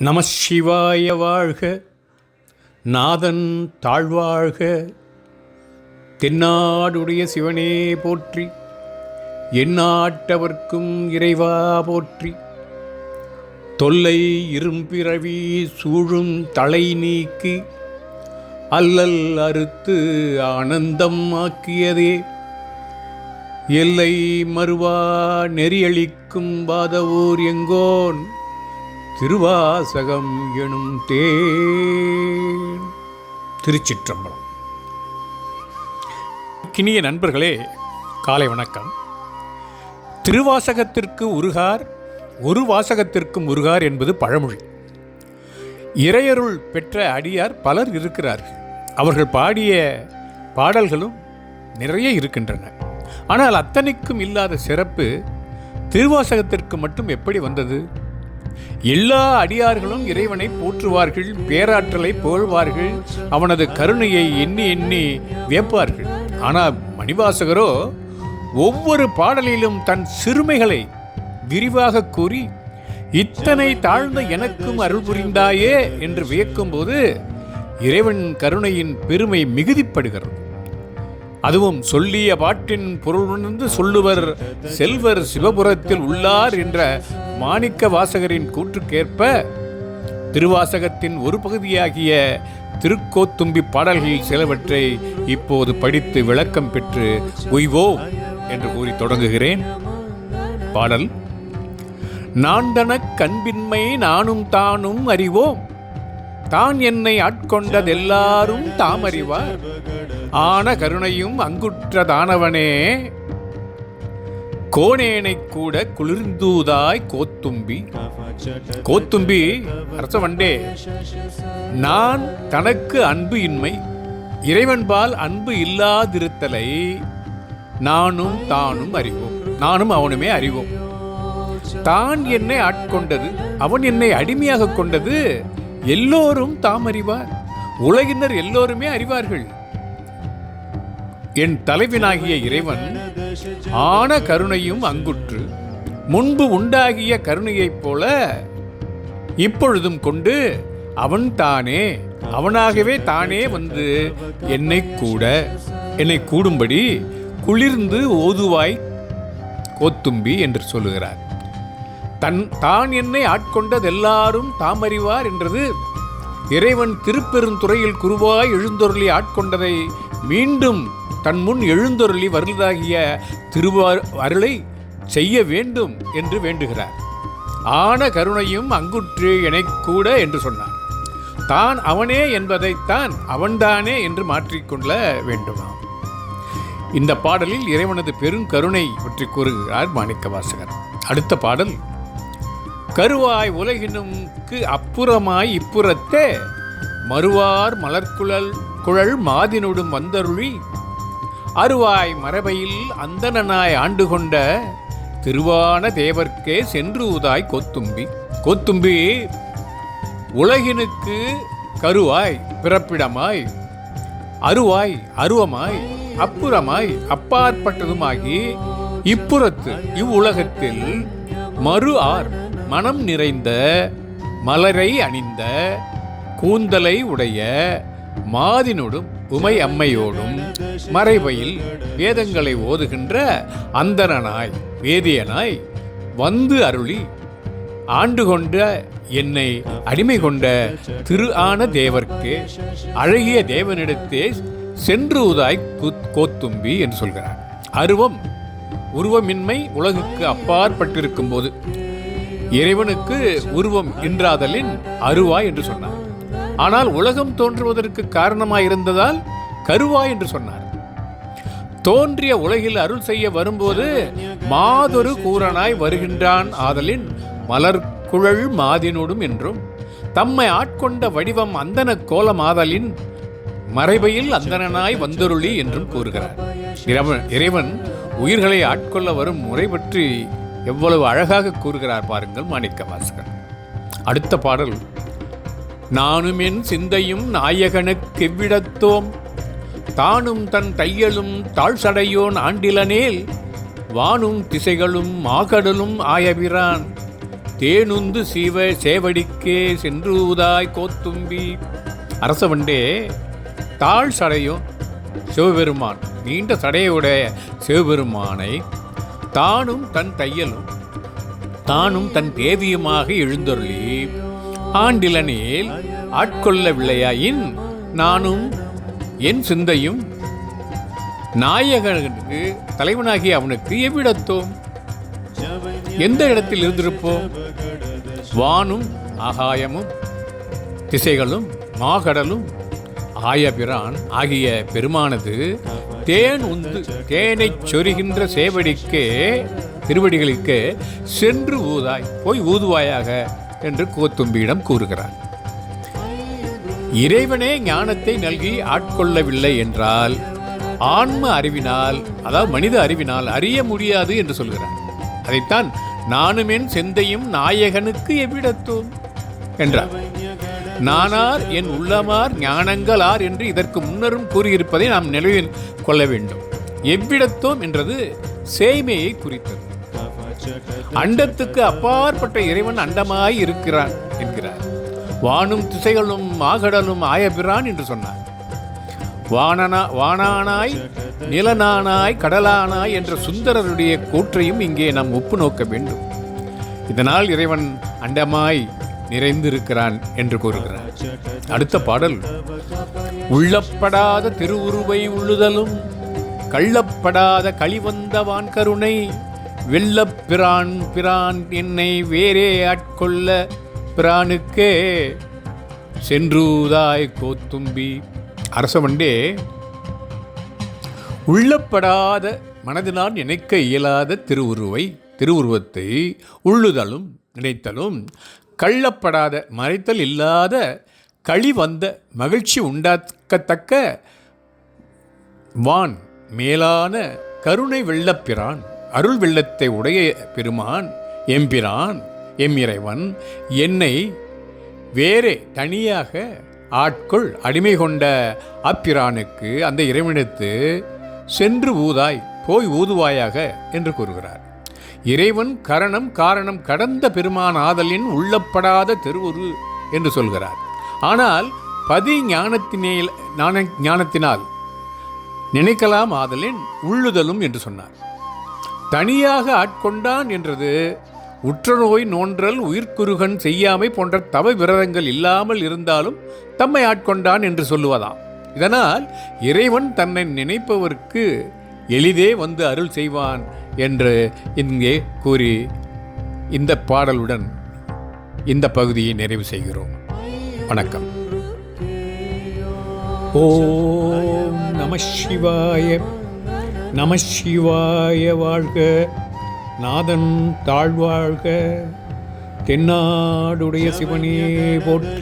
நம சிவாய வாழ்க. நாதன் தாழ்வாழ்க. தென்னாடுடைய சிவனே போற்றி. எந்நாட்டவர்க்கும் இறைவா போற்றி. தொல்லை இரும்பிறவி சூழும் தலை நீக்கி. அல்லல் அறுத்து ஆனந்தம் ஆக்கியதே. எல்லை மறுவா நெறியளிக்கும் பாதவோர் எங்கோன். திருவாசகம் எனும் தே திருச்சிற்றம்பலம். கிணிய நண்பர்களே காலை வணக்கம். திருவாசகத்திற்கு உருகார் ஒரு வாசகத்திற்கும் உருகார் என்பது பழமொழி. இறையருள் பெற்ற அடியார் பலர் இருக்கிறார்கள். அவர்கள் பாடிய பாடல்களும் நிறைய இருக்கின்றன. ஆனால் அத்தனைக்கும் இல்லாத சிறப்பு திருவாசகத்திற்கு மட்டும் எப்படி வந்தது? எல்லா அடியார்களும் இறைவனை போற்றுவார்கள் பேராற்றலை புகழ்வார்கள் அவனது கருணையை எண்ணி எண்ணி வியப்பார்கள். ஆனால் மணிவாசகரோ ஒவ்வொரு பாடலிலும் தன் சிறுமைகளை விரிவாக கூறி இத்தனை தாழ்ந்த எனக்கும் அருள் புரிந்தாயே என்று வியக்கும்போது இறைவன் கருணையின் பெருமை மிகுதிப்படுகிறது. அதுவும் சொல்லிய பாட்டின் பொருளுணர்ந்து சொல்லுவர் செல்வர் சிவபுரத்தில் உள்ளார் என்ற மாணிக்க வாசகரின் கூற்றுக்கேற்ப திருவாசகத்தின் ஒரு பகுதியாகிய திருக்கோத்தும்பி பாடல்களில் சிலவற்றை இப்போது படித்து விளக்கம் பெற்று உய்வோ என்று கூறி தொடங்குகிறேன். பாடல் நாண்டனக் கண்பின்மை நானும் தானும் அறிவோம். தான் என்னை ஆட்கொண்டதெல்லாரும் தாம் அறிவார் ஆன கருணையும் அங்குற்றதானவனே. கோணேனை கூட குளிர்ந்தூதாய் கோத்தும்பி. கோத்தும்பி அரசவண்டே நான் தனக்கு அன்பு இன்மை இறைவன்பால் அன்பு இல்லாதிருத்தலை நானும் தானும் அறிவோம். நானும் அவனுமே அறிவோம். தான் என்னை ஆட்கொண்டது அவன் என்னை அடிமையாக கொண்டது எல்லோரும் தாம் அறிவார். உலகினர் எல்லோருமே அறிவார்கள். என் தலைவனாகிய இறைவன் ஆன கருணையும் அங்குற்று. முன்பு உண்டாகிய கருணையைப் போல இப்பொழுதும் கொண்டு அவன் தானே அவனாகவே தானே வந்து என்னை கூட என்னை கூடும்படி குளிர்ந்து ஓதுவாய் கோத்தும்பி என்று சொல்லுகிறார். தன் தான் என்னை ஆட்கொண்டதெல்லாரும் தாம் அறிவார் என்றது இறைவன் திருப்பெருந்துறையில் குருவாய் எழுந்தொருளி ஆட்கொண்டதை மீண்டும் தன் முன் எழுந்தொருளி வருவதாகிய திருவார் அருளை செய்ய வேண்டும் என்று வேண்டுகிறார். ஆன கருணையும் அங்குற்று எனக் என்று சொன்னார். தான் அவனே என்பதைத்தான் அவன்தானே என்று மாற்றிக்கொள்ள வேண்டுமாம். இந்த பாடலில் இறைவனது பெருங்கருணை பற்றி கூறுகிறார் மாணிக்கவாசகர். அடுத்த பாடல். கருவாய் உலகினும்க்கு அப்புறமாய் இப்புறத்தே மறுவார் மலர்குழல் குழல் மாதினுடும் வந்தருளி அருவாய் மரபையில் அந்தணனாய் ஆண்டு கொண்ட திருவான தேவர்க்கே சென்று உதாய் கொத்தும்பி. கொத்தும்பி உலகினுக்கு கருவாய் பிறப்பிடமாய் அருவாய் அருவமாய் அப்புறமாய் அப்பாற்பட்டதுமாகி இப்புறத்து இவ்வுலகத்தில் மறு ஆர் மனம் நிறைந்த மலரை அணிந்த கூந்தலை உடைய மாதினோடும் உமை அம்மையோடும் மறைவையில் வேதங்களை ஓதுகின்ற அந்தரனாய் வேதியனாய் வந்து அருளி ஆண்டு கொண்ட என்னை அடிமை கொண்ட திரு ஆன தேவர்க்கு அழகிய தேவனிடத்தே சென்று உதாய் கோத்தும்பி என்று சொல்கிறார். அருவம் உருவமின்மை உலகுக்கு அப்பாற்பட்டிருக்கும் போது இறைவனுக்கு உருவம் இன்றாதலின் அருவாய் என்று சொன்னார். ஆனால் உலகம் தோன்றுவதற்கு காரணமாயிருந்ததால் கருவா கருவாய் என்று சொன்னார். தோன்றிய உலகில் அருள் செய்ய வரும்போது மாதொரு கூறனாய் வருகின்றான் ஆதலின் மலர் குழல் மாதினோடும் என்றும் தம்மை ஆட்கொண்ட வடிவம் அந்தன கோல மாதலின் மறைபையில் அந்தனாய் வந்தருளி என்றும் கூறுகிறார். இறைவன் இறைவன் உயிர்களை ஆட்கொள்ள வரும் முறை பற்றி எவ்வளவு அழகாக கூறுகிறார் பாருங்கள் மாணிக்க வாசகர் அடுத்த பாடல் நானும் என் சிந்தையும் நாயகனுக்கு எவ்விடத்தோம் தானும் தன் தையலும் தாழ்சடையோன் ஆண்டிலனேல் வானும் திசைகளும் மாகடலும் ஆயபிரான். தேனுந்து சீவ சேவடிக்கே சென்றுதாய் கோத்தும்பி. அரசவண்டே தாழ் சடையும் சிவபெருமான் நீண்ட சடையுடைய சிவபெருமானை தானும் தன் தையலும் தானும் தன் தேவியுமாக எழுந்தருளி. ஆண்டிலனில் ஆட்கொள்ளவில்லையாயின் நானும் என் சிந்தையும் நாயகனுக்கு தலைவனாகிய அவனுக்கு எவ்விடத்தோம்? எந்த இடத்தில் இருந்திருப்போம்? வானும் ஆகாயமும் திசைகளும் மாகடலும் ஆயபிரான் ஆகிய பெருமானது தேன் உந்து தேனைச் சொருகின்ற சேவடிக்கே திருவடிகளுக்கு சென்று ஊதாய் போய் ஊதுவாயாக என்று கோத்தும்பியிடம் கூறுகிறார். இறைவனே ஞானத்தை நல்கி ஆட்கொள்ளவில்லை என்றால் ஆன்ம அறிவினால் அதாவது மனித அறிவினால் அறிய முடியாது என்று சொல்கிறார். அதைத்தான் நானுமென் செந்தையும் நாயகனுக்கு எவ்விடத்தோம் என்றார். நானார் என் உள்ளமார் ஞானங்களார் என்று இதற்கு முன்னரும் கூறியிருப்பதை நாம் நினைவில் கொள்ள வேண்டும். எவ்விடத்தோம் என்றது சேய்மையை குறித்தது. அண்டத்துக்கு அப்பாற்பட்ட இறைவன் அண்டமாய் இருக்கிறான் என்கிறார். வானும் திசைகளும் மாகடலும் ஆயபிரான் என்று சொன்னார். வானனா வானானாய் நிலனானாய் கடலானாய் என்ற சுந்தரருடைய கூற்றையும் இங்கே நாம் ஒப்பு நோக்க வேண்டும். இதனால் இறைவன் அண்டமாய் நிறைந்திருக்கிறான் என்று கூறுகிறார். அடுத்த பாடல் உள்ளப்படாத திருவுருவை உள்ளுதலும் கள்ளப்படாத களிவந்தவான் கருணை வெள்ளப்பிரான் பிரான் என்னை வேறே ஆட்கொள்ள பிரானுக்கே சென்றூதாய் கோத்தும்பி. அரசவண்டே உள்ளப்படாத மனதினால் நினைக்க இயலாத திருவுருவை திருவுருவத்தை உள்ளுதலும் நினைத்தலும் கள்ளப்படாத மறைத்தல் இல்லாத களி வந்த மகிழ்ச்சி உண்டாக்கத்தக்க வான் மேலான கருணை வெள்ளப்பிரான் அருள் வெள்ளத்தை உடைய பெருமான் எம்பிரான் எம் இறைவன் என்னை வேறே தனியாக ஆட்கொள் அடிமை கொண்ட அப்பிரானுக்கு அந்த இறைவனிடத்து சென்று ஊதாய் போய் ஊதுவாயாக என்று கூறுகிறார். இறைவன் கரணம் காரணம் கடந்த பெருமான் ஆதலின் உள்ளப்படாத தெருவுரு என்று சொல்கிறார். ஆனால் பதி ஞானத்தினே ஞான ஞானத்தினால் நினைக்கலாம் ஆதலின் உள்ளுதலும் என்று சொன்னார். தனியாக ஆட்கொண்டான் என்றது உற்றநோய் நோன்றல் உயிர்க்குருகன் செய்யாமை போன்ற தவ விரதங்கள் இல்லாமல் இருந்தாலும் தம்மை ஆட்கொண்டான் என்று சொல்லுவதாம். இதனால் இறைவன் தன்னை நினைப்பவர்க்கு எளிதே வந்து அருள் செய்வான் என்று இங்கே கூறி இந்த பாடலுடன் இந்த பகுதியை நிறைவு செய்கிறோம். வணக்கம். ஓம் நம சிவாய நம சிவாய வாழ்க. நாதன் தாழ்வாழ்க. தென்னாடுடைய சிவனே போற்று.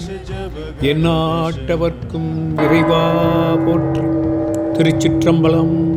எந்நாட்டவர்க்கும் இறைவா போற்று. திருச்சிற்றம்பலம்